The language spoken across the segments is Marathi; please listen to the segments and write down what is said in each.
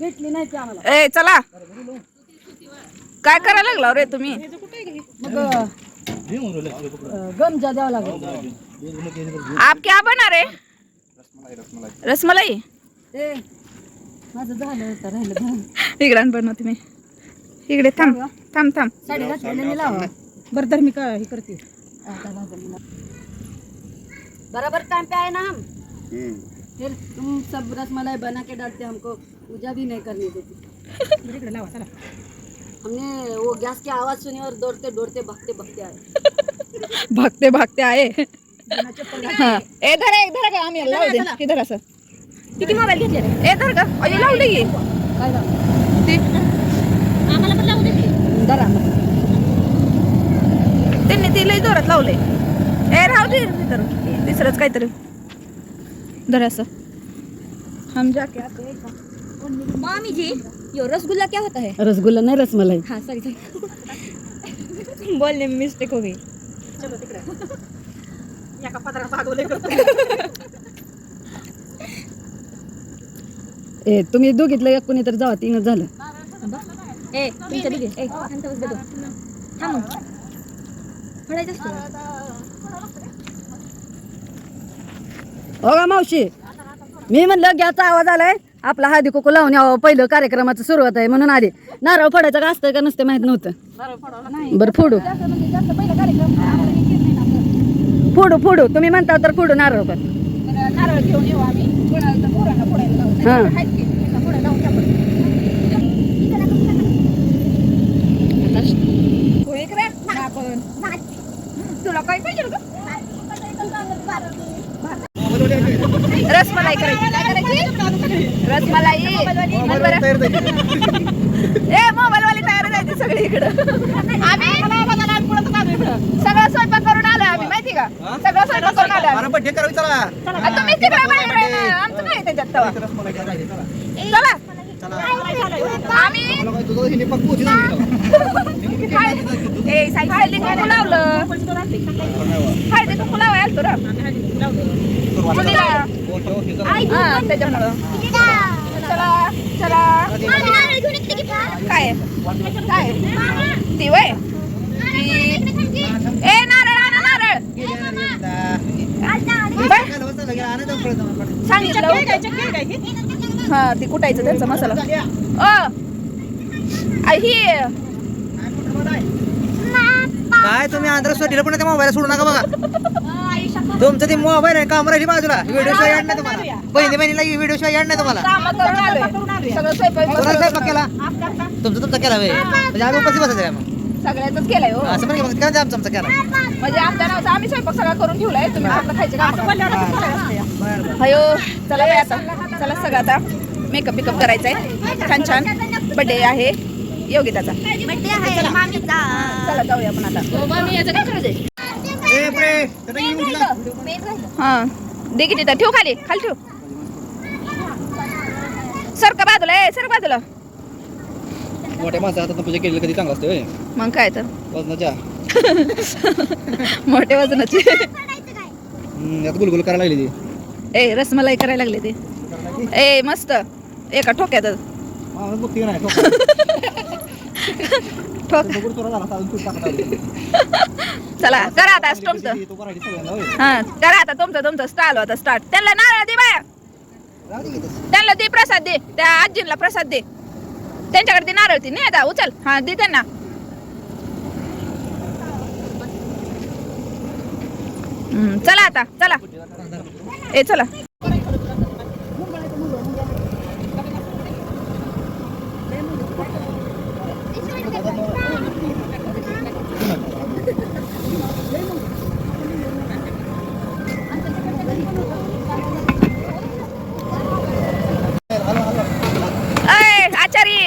भेटली नाही ती आम्हाला. ए चला. काय करायला लागला रे तुम्ही? गमजा द्यावा लागेल. आप क्या बना रे? रसमलाई. माझं झालं राहिलं झालं. इकडे बनवते मी इकडे थांब थांब थांब साडी घातलेली मी लावा. बरं तर मी काय हे करते. बराबर टाइम पे आए ना हम? फिर तुम सब रसमलाई बना के डालते हमको पूजा भी नहीं करनी देती लावा चला हमने वो गैस की आवाज सुनी और दौड़ते दौड़ते भागते भागते आए। भागते भागते आहे हा. ए धर ए, धर का आम्ही लावू दे इधर असं किती मोबाईल घेतले रे ए धर का अयो लावले की। काय झालं ती आम्हाला पण लावू दे दरा त्यांनी ती लई जोरात लावले ए राहू दे तिसरंच काहीतरी धर असं. हम जाके आते हैं का? मामी जी यो रसगुल्ला क्या होता है? रसगुल्ला नाही रसमलाई हाँ सॉरी सॉरी बोलने में मिस्टेक हो गई। ए तुम्ही दोघीतलं एक कोणी तर जावा तीनच झालं. ए तुमच्या दिदी ए शांत बस देतो थांब मग. पडायचं असतं. हो का मावशी? मी म्हणलं गॅसचा आवाज आलाय. आपला हळदी कुकू लावून यावं. पहिलं कार्यक्रमाचं सुरुवात आहे म्हणून आधी नारळ फोडायचं का असतं का नसतं माहीत नव्हतं. बरं फोडू. फोडू फोडू. तुम्ही म्हणता तर फोडू नारळ पण. हा. तुला काय पाहिजे रसमलाई करायची रसमलाई. ए मोबाईल वाली तयार जायची सगळी इकडं आम्ही सगळं स्वयंपाक करून आलोय आम्ही माहिती का सगळं स्वयंपाक करून आलोय आम्ही. बड्डे करावी चला आ, तुम्ही तिकडे बाहेर. आमचं काय त्याच्यात? चला हा, त्याच्यामुळं. चला चला. काय? काय? ती वय? ए नारळ आणा नारळ. सांगितलं हा ती कुटायचं त्यांचा मसाला. अ! ही काय तुम्ही आंध्र सोडलं पण त्या मोबाईल सोडू नका बघा. तुमचं ते मोबाईल आहे काम राहिली बाजूला. व्हिडिओ शिवाय नाही तुम्हाला. पहिली बहिणीला व्हिडिओ शिवाय नाही तुम्हाला. सगळं स्वयंपाक केला? तुमचं तुमचा केला म्हणजे आम्ही उपाशी बसायचं काय मग? सगळ्याच केलंय हो. असं मग काय आमचा आमचा केला म्हणजे आमच्या नावचा आम्ही स्वयंपाक सगळा करून ठेवलाय. तुम्ही फक्त खायचे काम हयो चला आता. चला सगळं आता. मेकअप बिकअप करायचा आहे छान छान. बर्थडे आहे. योगिताचा चला. जाऊया आपण आता. गेला. हा. दे की तिथं. ठेव खाली. खाली ठेव. सरका बाजूला? ए सरक बाजूला. मोठ्या माणसा हातात पूजा केलेली कधी चांगलं असतं. मग काय तर. वजनाच्या. मोठ्या वजनाची. गुलगुल करायला लागली ती. ए रसमलाई करायला लागले ते. ए मस्त. एका ठोक्यातच ठोका. चला करा आता तुमचं. हा करा आता तुमचं तुमचं स्टाल होता स्टार्ट त्यांना नारळ दे बाया. त्यांना दे प्रसाद दे. त्या आजींना प्रसाद दे. त्यांच्याकडे ती नारळ ती. नाही आता उचल. हा दे त्यांना. चला आता चला. ए चला अय आचारी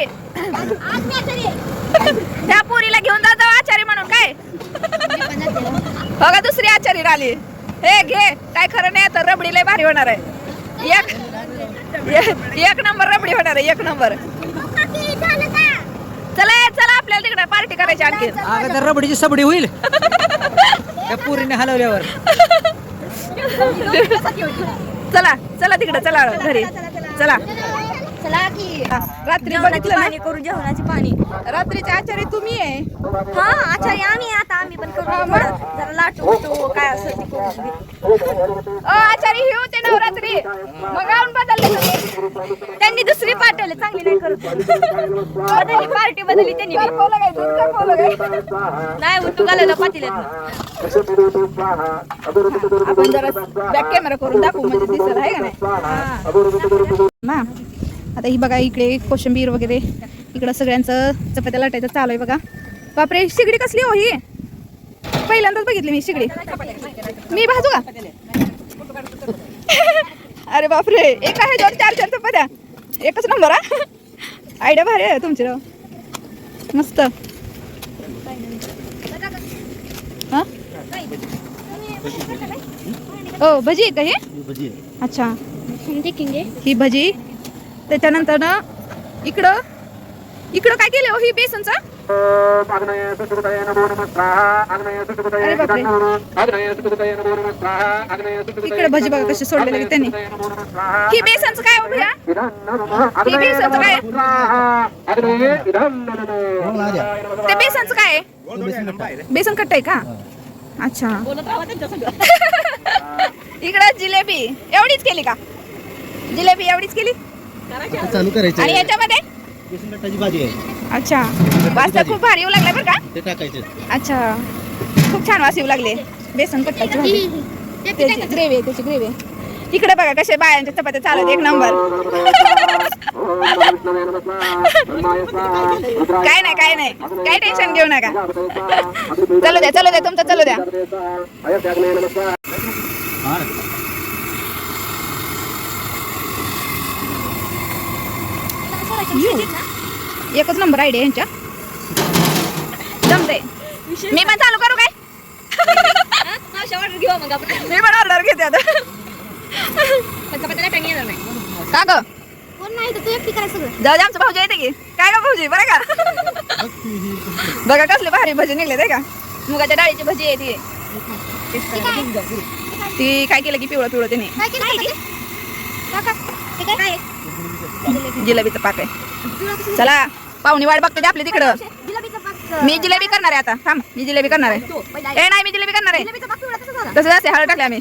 त्या पोरीला घेऊन जा जाऊ आचारी म्हणून काय? बघा दुसरी आचारी आली हे घे काय खरं नाही तर रबडी लय भारी होणार आहे. एक एक- नंबर रबडी होणार आहे एक नंबर. चला चला आपल्याला तिकडे पार्टी करायची आणखी. अगं त्या रबडीची सबडी होईल. त्या पुरीने हलवल्यावर. चला चला तिकडे चला घरी. चला. चला की. रात्री बघितलं पाणी करू जेवणाची पाणी. ना रात्रीचे आचार्य तुम्ही आहे? हा आचार्य आम्ही आता आम्ही पण करू. थोडं जरा लाटू तो काय असेल ते करू अ आचार्य हे होते नवरात्री. मग गाऊन बदलले तुम्ही. त्यांनी दुसरी पाठवली चांगली नाही करत. बदलली पार्टी बदलली त्यांनी. बी. करपवलं काय? दूध करपवलं काय? नाही उठू घालायला पातील्यात आपण जरा बॅक कॅमेरा करून दाखवू म्हणजे दिसत आहे का नाही? ना आता ही बघा इकडे कोशिंबीर वगैरे इकडं सगळ्यांचं चपात्या लाटायचं चालू आहे बघा. बापरे शिगडी कसली हो ही? पहिल्यांदाच बघितली मी शिगडी. मी भाजू का? अरे बापरे एक आहे दोन चार चार चपात्या. एकच नंबर हा? आयडिया भारी आहे तुमची राव. मस्त. हा? ओ भजी आहे का हे? अच्छा. ही भजी. त्याच्यानंतर ना इकडं इकडं काय केलं हो ही बेसनचा? इकडे भजी बघा कशी सोडलेली त्यांनी. ही बेसनचं काय हो भैया? ही बेसनचं काय? ते बेसनचं काय? आहे? बेसन कट्ट आहे का? अच्छा. इकडं जिलेबी. एवढीच केली का? जिलेबी एवढीच केली? चालू करायचं. आणि याच्यामध्ये? बेसन कट्टाची भाजी आहे. अच्छा. वास तर खूप भारी येऊ लागलाय बरं का? ते टाकायचं अच्छा. खूप छान वास येऊ लागले. बेसन भाजी. त्याची ग्रेव्ही आहे त्याची ग्रेव्ही इकडे बघा कसे बायांच्या चपात्या चालत एक नंबर. काय नाही काय नाही. काय टेन्शन घेऊ नका. चलू द्या चलू द्या. तुमचं चलू द्या. एकच नंबर आयडिया यांच्या. जमते मी पण चालू करू काय? ऑर्डर घेऊ मग आपण मी पण ऑर्डर घेते आता. का ग? कोण नाही तू एकटी करायचं सगळं जाऊ दे आमचं भाऊजी येते की. काय का भाऊजी? बरं का? बघा कसले भारी भजी निघले ते का? मुगाच्या डाळीची भजी आहे ती. ती काय केलं की पिवळं पिवळं त्याने? जिलेबीचं पाक आहे. चला पाहुणी वाट बघते ते आपली तिकडं. मी जिलेबी करणार आहे आता. थांब मी जिलेबी करणार आहे. ए नाही मी जिलेबी करणार आहे. तसं असते हळद टाकले आम्ही.